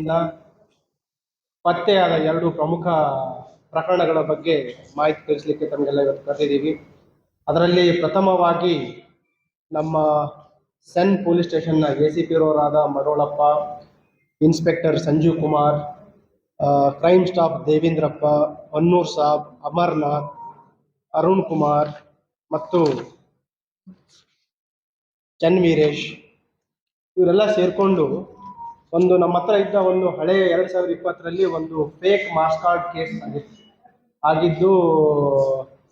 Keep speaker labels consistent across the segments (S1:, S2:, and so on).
S1: ಇಂದ ಪತ್ತೆಯಾದ ಎರಡು ಪ್ರಮುಖ ಪ್ರಕರಣಗಳ ಬಗ್ಗೆ ಮಾಹಿತಿ ತಿಳಿಸಲಿಕ್ಕೆ ತಮಗೆಲ್ಲ ಇವತ್ತು ಕರೆದಿದ್ದೀವಿ. ಅದರಲ್ಲಿ ಪ್ರಥಮವಾಗಿ ನಮ್ಮ ಸೆನ್ ಪೊಲೀಸ್ ಸ್ಟೇಷನ್ನ A C P ಇರೋರಾದ Marolappa inspector Sanjeev Kumar crime staff Devendrappa Honnur Sab, Amarnath, Arun Kumar ಮತ್ತು ಚನ್ ವೀರೇಶ್ ಇವರೆಲ್ಲ ಸೇರಿಕೊಂಡು ಒಂದು ನಮ್ಮ ಹತ್ರ ಇದ್ದ ಒಂದು ಹಳೆ ಎರಡ್ ಸಾವಿರದ ಇಪ್ಪತ್ತರಲ್ಲಿ ಒಂದು ಫೇಕ್ ಮಾಸ್ ಕಾರ್ಡ್ ಕೇಸ್ ಆಗಿತ್ತು. ಆಗಿದ್ದು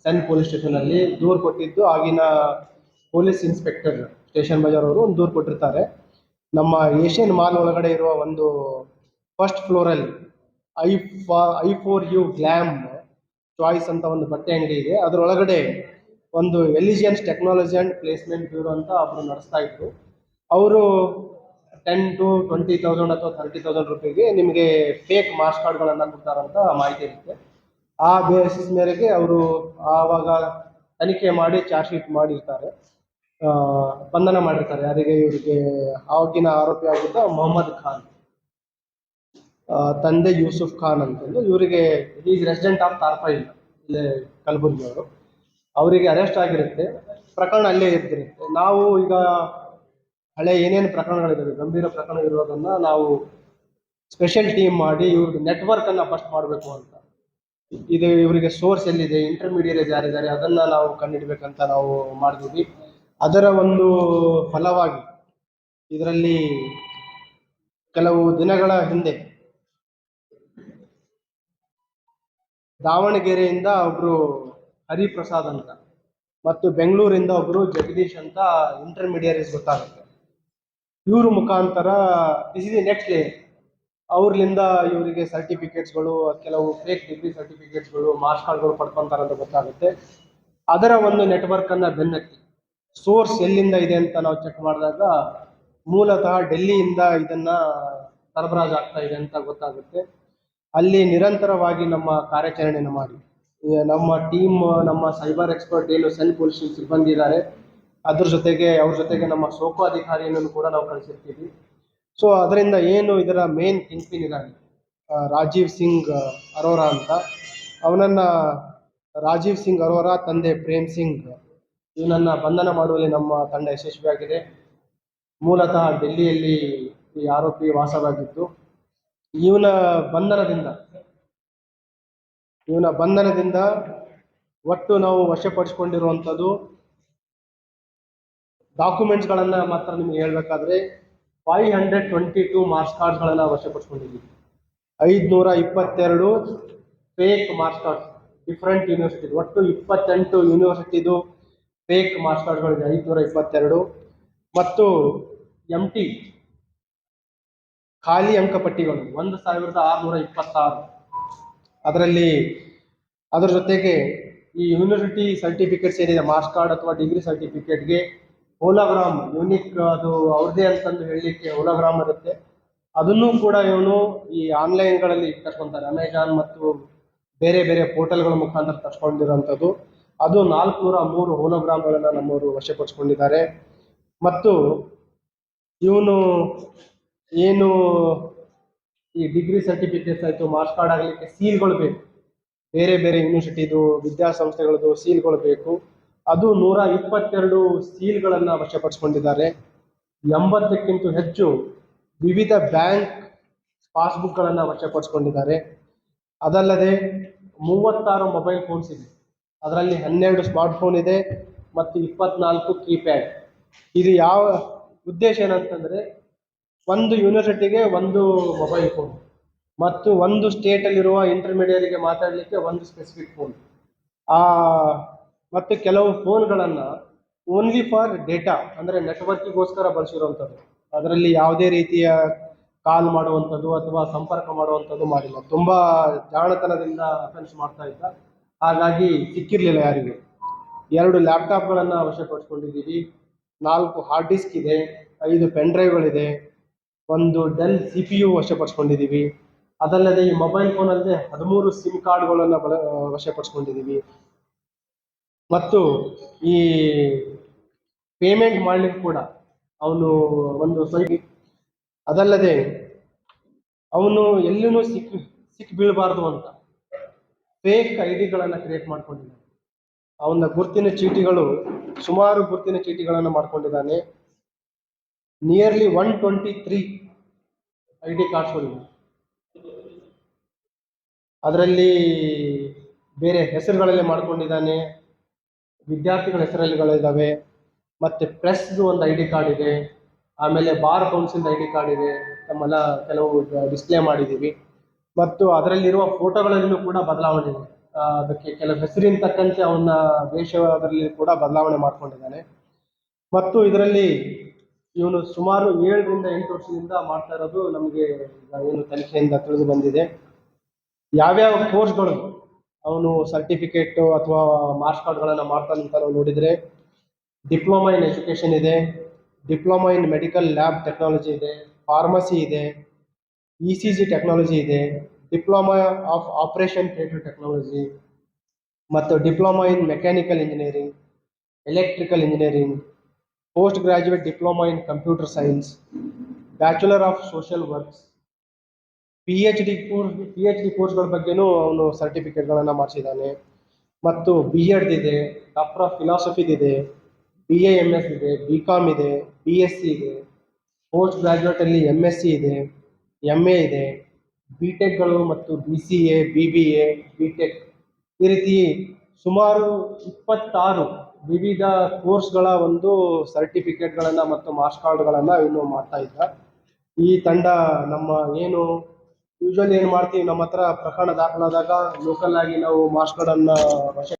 S1: ಸೆನ್ ಪೊಲೀಸ್ ಸ್ಟೇಷನಲ್ಲಿ ದೂರು ಕೊಟ್ಟಿದ್ದು. ಆಗಿನ ಪೊಲೀಸ್ ಇನ್ಸ್ಪೆಕ್ಟರ್ ಸ್ಟೇಷನ್ ಬಜಾರ್ ಅವರು ಒಂದು ದೂರು ಕೊಟ್ಟಿರ್ತಾರೆ. ನಮ್ಮ ಏಷ್ಯನ್ ಮಾಲ್ ಒಳಗಡೆ ಇರುವ ಒಂದು ಫಸ್ಟ್ ಫ್ಲೋರಲ್ಲಿ ಐ ಫಾ, I four U glam choice ಅಂತ ಒಂದು ಬಟ್ಟೆ ಅಂಗಡಿ ಇದೆ. ಅದರೊಳಗಡೆ ಒಂದು elegance technology and placement bureau ಅಂತ ಅವರು ನಡೆಸ್ತಾ ಇದ್ರು. ಅವರು ಟೆನ್ ಟು ಟ್ವೆಂಟಿ ತೌಸಂಡ್ ಅಥವಾ ತರ್ಟಿ ತೌಸಂಡ್ ರುಪೀಗೆ ನಿಮಗೆ ಫೇಕ್ ಮಾರ್ಕ್ಸ್ ಕಾರ್ಡ್ಗಳನ್ನು ಕೊಡ್ತಾರಂತ ಮಾಹಿತಿ ಇರುತ್ತೆ. ಆ ಬೇಸಿಸ್ ಮೇರೆಗೆ ಅವರು ಆವಾಗ ತನಿಖೆ ಮಾಡಿ ಚಾರ್ಜ್ ಶೀಟ್ ಮಾಡಿರ್ತಾರೆ. ಬಂಧನ ಮಾಡಿರ್ತಾರೆ. ಯಾರಿಗೆ ಇವರಿಗೆ ಆವಾಗಿನ ಆರೋಪಿ ಆಗಿದ್ದ ಮೊಹಮ್ಮದ್ ಖಾನ್. ತಂದೆ ಯೂಸುಫ್ ಖಾನ್ ಅಂತಂದು ಇವರಿಗೆ ಈಸ್ ರೆಸಿಡೆಂಟ್ ಆಫ್ ತಾರ್ಫೈಲ್ ಇಲ್ಲೇ ಕಲಬುರ್ಗಿ ಅವರು ಅವರಿಗೆ ಅರೆಸ್ಟ್ ಆಗಿರುತ್ತೆ. ಪ್ರಕರಣ ಅಲ್ಲೇ ಇರ್ತಿರುತ್ತೆ ನಾವು ಈಗ ಹಳೆ ಏನೇನು ಪ್ರಕರಣಗಳಿದ್ದಾವೆ ಗಂಭೀರ ಪ್ರಕರಣ ನಾವು ಸ್ಪೆಷಲ್ ಟೀಮ್ ಮಾಡಿ ಇವ್ರದ್ದು ಅನ್ನ ಫಸ್ಟ್ ಮಾಡಬೇಕು ಅಂತ. ಇದು ಇವರಿಗೆ ಸೋರ್ಸ್ ಎಲ್ಲಿದೆ ಇಂಟರ್ಮೀಡಿಯೇಟ್ ಯಾರಿದ್ದಾರೆ ಅದನ್ನ ನಾವು ಕಂಡುಹಿಡ್ಬೇಕಂತ ನಾವು ಮಾಡಿದ್ವಿ ಅದರ ಒಂದು ಫಲವಾಗಿ ಇದರಲ್ಲಿ ಕೆಲವು ದಿನಗಳ ಹಿಂದೆ ದಾವಣಗೆರೆಯಿಂದ ಒಬ್ರು ಹರಿಪ್ರಸಾದ್ ಅಂತ ಮತ್ತು ಬೆಂಗಳೂರಿಂದ ಒಬ್ರು ಜಗದೀಶ್ ಅಂತ ಇಂಟರ್ಮೀಡಿಯರೀಸ್ ಗೊತ್ತಾಗುತ್ತೆ. ಇವ್ರ ಮುಖಾಂತರ ದಿಸ್ ಇಸ್ ನೆಕ್ಸ್ಟ್ ಲೇಯರ್ ಅವ್ರಲಿಂದ ಇವರಿಗೆ ಸರ್ಟಿಫಿಕೇಟ್ಸ್ಗಳು ಕೆಲವು ಫೇಕ್ ಡಿಗ್ರಿ ಸರ್ಟಿಫಿಕೇಟ್ಸ್ಗಳು ಮಾರ್ಕ್ಸ್ ಕಾರ್ಡ್ಗಳು ಪಡ್ಕೊಂತಾರೆ ಅಂತ ಗೊತ್ತಾಗುತ್ತೆ. ಅದರ ಒಂದು ನೆಟ್ವರ್ಕನ್ನು ಬೆನ್ನತ್ತಿ ಸೋರ್ಸ್ ಎಲ್ಲಿಂದ ಇದೆ ಅಂತ ನಾವು ಚೆಕ್ ಮಾಡಿದಾಗ, ಮೂಲತಃ ಡೆಲ್ಲಿಯಿಂದ ಇದನ್ನ ಸರಬರಾಜು ಆಗ್ತಾ ಇದೆ ಅಂತ ಗೊತ್ತಾಗುತ್ತೆ. ಅಲ್ಲಿ ನಿರಂತರವಾಗಿ ನಮ್ಮ ಕಾರ್ಯಾಚರಣೆಯನ್ನು ಮಾಡಿ. ನಮ್ಮ ಟೀಮ್ ನಮ್ಮ ಸೈಬರ್ ಎಕ್ಸ್ಪರ್ಟ್ ಏನು ಸೆಲ್ ಪೊಲೀಸ್ ಸಿಬ್ಬಂದಿ ಇದ್ದಾರೆ ಅದ್ರ ಜೊತೆಗೆ, ಅವ್ರ ಜೊತೆಗೆ ನಮ್ಮ ಸೋಕೋ ಅಧಿಕಾರಿಯನ್ನು ಕೂಡ ನಾವು ಕಳಿಸಿರ್ತೀವಿ. ಸೊ ಅದರಿಂದ ಏನು ಇದರ ಮೇನ್ ಕಿಂಗ್ಪಿನ್ ಇದ್ದಾನೆ ರಾಜೀವ್ ಸಿಂಗ್ ಅರೋರಾ ಅಂತ, ಅವನನ್ನ ರಾಜೀವ್ ಸಿಂಗ್ ಅರೋರಾ, ತಂದೆ ಪ್ರೇಮ್ ಸಿಂಗ್, ಇವನನ್ನ ಬಂಧನ ಮಾಡುವಲ್ಲಿ ನಮ್ಮ ತಂಡ ಯಶಸ್ವಿಯಾಗಿದೆ. ಮೂಲತಃ ಡೆಲ್ಲಿಯಲ್ಲಿ ಈ ಆರೋಪಿ ವಾಸವಾಗಿದ್ದು, ಇವನ ಬಂಧನದಿಂದ ಇವನ ಬಂಧನದಿಂದ ಒಟ್ಟು ನಾವು ವಶಪಡಿಸಿಕೊಂಡಿರುವಂಥದ್ದು ಡಾಕ್ಯುಮೆಂಟ್ಸ್ಗಳನ್ನು ಮಾತ್ರ ನಿಮ್ಗೆ ಹೇಳಬೇಕಾದ್ರೆ five hundred twenty two marks ಕಾರ್ಡ್ಸ್ಗಳನ್ನು ವಶಪಡಿಸ್ಕೊಂಡಿದ್ದೀವಿ ಐದುನೂರ ಇಪ್ಪತ್ತೆರಡು fake marks cards. Different university ಒಟ್ಟು ಇಪ್ಪತ್ತೆಂಟು ಯೂನಿವರ್ಸಿಟಿದು ಫೇಕ್ ಮಾರ್ಕ್ಸ್ ಕಾರ್ಡ್ಗಳಿದೆ. ಐದುನೂರ ಇಪ್ಪತ್ತೆರಡು. ಮತ್ತು ಎಂ ಟಿ ಖಾಲಿ ಅಂಕಪಟ್ಟಿಗಳು ಒಂದು ಸಾವಿರದ ಆರುನೂರ ಇಪ್ಪತ್ತಾರು. ಅದರಲ್ಲಿ ಅದರ ಜೊತೆಗೆ ಈ ಯೂನಿವರ್ಸಿಟಿ ಸರ್ಟಿಫಿಕೇಟ್ಸ್ ಏನಿದೆ ಮಾರ್ಕ್ಸ್ ಕಾರ್ಡ್ ಅಥವಾ ಡಿಗ್ರಿ ಸರ್ಟಿಫಿಕೇಟ್ಗೆ ಹೋಲೋಗ್ರಾಮ್ ಯೂನಿಕ್ ಅದು ಅವ್ರದೇ ಅಂತಂದು ಹೇಳಲಿಕ್ಕೆ ಹೋಲೋಗ್ರಾಮ್ ಇರುತ್ತೆ. ಅದನ್ನು ಕೂಡ ಇವನು ಈ ಆನ್ಲೈನ್ಗಳಲ್ಲಿ ತರ್ಕೊಂತಾರೆ ಅಮೆಜಾನ್ ಮತ್ತು ಬೇರೆ ಬೇರೆ ಪೋರ್ಟಲ್ಗಳ ಮುಖಾಂತರ ತರ್ಸ್ಕೊಂಡಿರೋಂಥದ್ದು ಅದು ನಾಲ್ಕುನೂರ ಮೂರು ಹೋಲೋಗ್ರಾಮ್ಗಳನ್ನು ನಮ್ಮವರು ವಶಪಡಿಸ್ಕೊಂಡಿದ್ದಾರೆ. ಮತ್ತು ಇವನು ಏನು ಈ ಡಿಗ್ರಿ ಸರ್ಟಿಫಿಕೇಟ್ಸ್ ಆಯಿತು ಮಾರ್ಕ್ಸ್ ಕಾರ್ಡ್ ಆಗಲಿಕ್ಕೆ ಸೀಲ್ಗಳು ಬೇಕು. ಬೇರೆ ಬೇರೆ ಯೂನಿವರ್ಸಿಟಿದು ವಿದ್ಯಾಸಂಸ್ಥೆಗಳದ್ದು ಸೀಲ್ಗಳು ಬೇಕು. ಅದು ನೂರ ಇಪ್ಪತ್ತೆರಡು ಸೀಲ್ಗಳನ್ನು ವಶಪಡಿಸ್ಕೊಂಡಿದ್ದಾರೆ. ಎಂಬತ್ತಕ್ಕಿಂತ ಹೆಚ್ಚು ವಿವಿಧ ಬ್ಯಾಂಕ್ ಪಾಸ್ಬುಕ್ಗಳನ್ನು ವಶಪಡಿಸ್ಕೊಂಡಿದ್ದಾರೆ. ಅದಲ್ಲದೆ ಮೂವತ್ತಾರು ಮೊಬೈಲ್ ಫೋನ್ಸ್ ಇದೆ. ಅದರಲ್ಲಿ ಹನ್ನೆರಡು ಸ್ಮಾರ್ಟ್ ಫೋನ್ ಇದೆ ಮತ್ತು ಇಪ್ಪತ್ನಾಲ್ಕು ಕೀಪ್ಯಾಡ್. ಇದು ಯಾವ ಉದ್ದೇಶ ಏನಂತಂದರೆ ಒಂದು ಯೂನಿವರ್ಸಿಟಿಗೆ ಒಂದು ಮೊಬೈಲ್ ಫೋನ್ ಮತ್ತು ಒಂದು ಸ್ಟೇಟಲ್ಲಿರುವ ಇಂಟರ್ಮೀಡಿಯೇಟ್ಗೆ ಮಾತಾಡಲಿಕ್ಕೆ ಒಂದು ಸ್ಪೆಸಿಫಿಕ್ ಫೋನ್. ಆ ಮತ್ತು ಕೆಲವು ಫೋನ್ಗಳನ್ನು ಓನ್ಲಿ ಫಾರ್ ಡೇಟಾ ಅಂದರೆ ನೆಟ್ವರ್ಕಿಗೋಸ್ಕರ ಬಳಸಿರುವಂಥದ್ದು. ಅದರಲ್ಲಿ ಯಾವುದೇ ರೀತಿಯ ಕಾಲ್ ಮಾಡುವಂಥದ್ದು ಅಥವಾ ಸಂಪರ್ಕ ಮಾಡುವಂಥದ್ದು ಮಾಡಿಲ್ಲ. ತುಂಬ ಜಾಣತನದಿಂದ ಅಫೆನ್ಸ್ ಮಾಡ್ತಾ ಇದ್ದ. ಹಾಗಾಗಿ ಸಿಕ್ಕಿರಲಿಲ್ಲ ಯಾರಿಗೂ. ಎರಡು ಲ್ಯಾಪ್ಟಾಪ್ಗಳನ್ನು ವಶಪಡಿಸ್ಕೊಂಡಿದ್ದೀವಿ ನಾಲ್ಕು ಹಾರ್ಡ್ ಡಿಸ್ಕ್ ಇದೆ, ಐದು ಪೆನ್ ಡ್ರೈವ್ಗಳಿದೆ ಒಂದು ಡೆಲ್ ಸಿ ಪಿ ಯು ವಶಪಡಿಸ್ಕೊಂಡಿದ್ದೀವಿ ಅದಲ್ಲದೆ ಈ ಮೊಬೈಲ್ ಫೋನಲ್ಲದೆ ಹದಿಮೂರು ಸಿಮ್ ಕಾರ್ಡ್ಗಳನ್ನು ಬಳ ವಶಪಡಿಸ್ಕೊಂಡಿದ್ದೀವಿ ಮತ್ತು ಈ ಪೇಮೆಂಟ್ ಮಾಡಲಿಕ್ಕೆ ಕೂಡ ಅವನು ಒಂದು ಸೈಟ್ ಅದಲ್ಲದೆ ಅವನು ಎಲ್ಲೂ ಸಿಕ್ ಸಿಕ್ ಬೀಳಬಾರ್ದು ಅಂತ ಫೇಕ್ ಐ ಡಿಗಳನ್ನು ಕ್ರಿಯೇಟ್ ಮಾಡ್ಕೊಂಡಿದ್ದಾನೆ. ಅವನ ಗುರುತಿನ ಚೀಟಿಗಳು ಸುಮಾರು ಗುರುತಿನ ಚೀಟಿಗಳನ್ನು ಮಾಡ್ಕೊಂಡಿದ್ದಾನೆ. Nearly one twenty three I D ಕಾರ್ಡ್ಸ್ಗಳಿವೆ ಅದರಲ್ಲಿ ಬೇರೆ ಹೆಸರುಗಳಲ್ಲಿ ಮಾಡ್ಕೊಂಡಿದ್ದಾನೆ. ವಿದ್ಯಾರ್ಥಿಗಳ ಹೆಸರುಗಳಿದ್ದಾವೆ ಮತ್ತು ಪ್ರೆಸ್ದು ಒಂದು ಐ ಡಿ ಕಾರ್ಡ್ ಇದೆ. ಆಮೇಲೆ bar council I D card ಇದೆ. ನಮ್ಮೆಲ್ಲ ಕೆಲವು ಡಿಸ್ಪ್ಲೇ ಮಾಡಿದ್ದೀವಿ. ಮತ್ತು ಅದರಲ್ಲಿರುವ ಫೋಟೋಗಳಲ್ಲೂ ಕೂಡ ಬದಲಾವಣೆ ಇದೆ. ಅದಕ್ಕೆ ಕೆಲವು ಹೆಸರಿನ ತಕ್ಕಂತೆ ಅವನ ವೇಷದಲ್ಲಿ ಕೂಡ ಬದಲಾವಣೆ ಮಾಡ್ಕೊಂಡಿದ್ದಾನೆ. ಮತ್ತು ಇದರಲ್ಲಿ ಇವನು ಸುಮಾರು ಏಳರಿಂದ ಎಂಟು ವರ್ಷದಿಂದ ಮಾಡ್ತಾ ಇರೋದು ನಮಗೆ ಏನು ತನಿಖೆಯಿಂದ ತಿಳಿದು ಬಂದಿದೆ. ಯಾವ್ಯಾವ ಕೋರ್ಸ್ಗಳು ಅವನು ಸರ್ಟಿಫಿಕೇಟ್ ಅಥವಾ ಮಾರ್ಕ್ಸ್ ಕಾರ್ಡ್ಗಳನ್ನು ಮಾಡ್ತಾ ನಾವು ನೋಡಿದರೆ ಡಿಪ್ಲೊಮಾ ಇನ್ ಎಜುಕೇಷನ್ ಇದೆ diploma in medical lab technology ಇದೆ ಫಾರ್ಮಸಿ ಇದೆ ಇ ಸಿ ಜಿ ಟೆಕ್ನಾಲಜಿ ಇದೆ diploma of operation theatre technology ಮತ್ತು diploma in mechanical engineering electrical engineering post graduate diploma in computer science bachelor of social works P H D course P H D ಕೋರ್ಸ್ಗಳ ಬಗ್ಗೆನೂ ಅವನು ಸರ್ಟಿಫಿಕೇಟ್ಗಳನ್ನು ಮಾಡಿಸಿದ್ದಾನೆ ಮತ್ತು B Ed ಇದೆ doctor of ಫಿಲಾಸಫಿದಿದೆ B A M S ಇದೆ B com ಇದೆ ಬಿ ಎಸ್ ಸಿ ಇದೆ ಪೋಸ್ಟ್ ಗ್ರಾಜ್ಯುಯೇಟಲ್ಲಿ ಎಂ ಎಸ್ ಸಿ ಇದೆ ಎಂ ಎ ಇದೆ ಬಿ ಟೆಕ್ಗಳು ಮತ್ತು B C A B B A B Tech ಈ ರೀತಿ ಸುಮಾರು ಇಪ್ಪತ್ತಾರು ವಿವಿಧ ಕೋರ್ಸ್ಗಳ ಒಂದು ಸರ್ಟಿಫಿಕೇಟ್ಗಳನ್ನು ಮತ್ತು ಮಾರ್ಕ್ಸ್ ಕಾರ್ಡ್ಗಳನ್ನು ಇನ್ನು ಮಾಡ್ತಾ ಇದ್ದ. ಈ ತಂಡ ನಮ್ಮ ಏನು ಯೂಶಲಿ ಏನು ಮಾಡ್ತೀವಿ ನಮ್ಮ ಹತ್ರ ಪ್ರಕರಣ ದಾಖಲಾದಾಗ ಲೋಕಲ್ ಆಗಿ ನಾವು ಮಾರ್ಕ್ಸ್ ಕಾರ್ಡನ್ನು ವಶ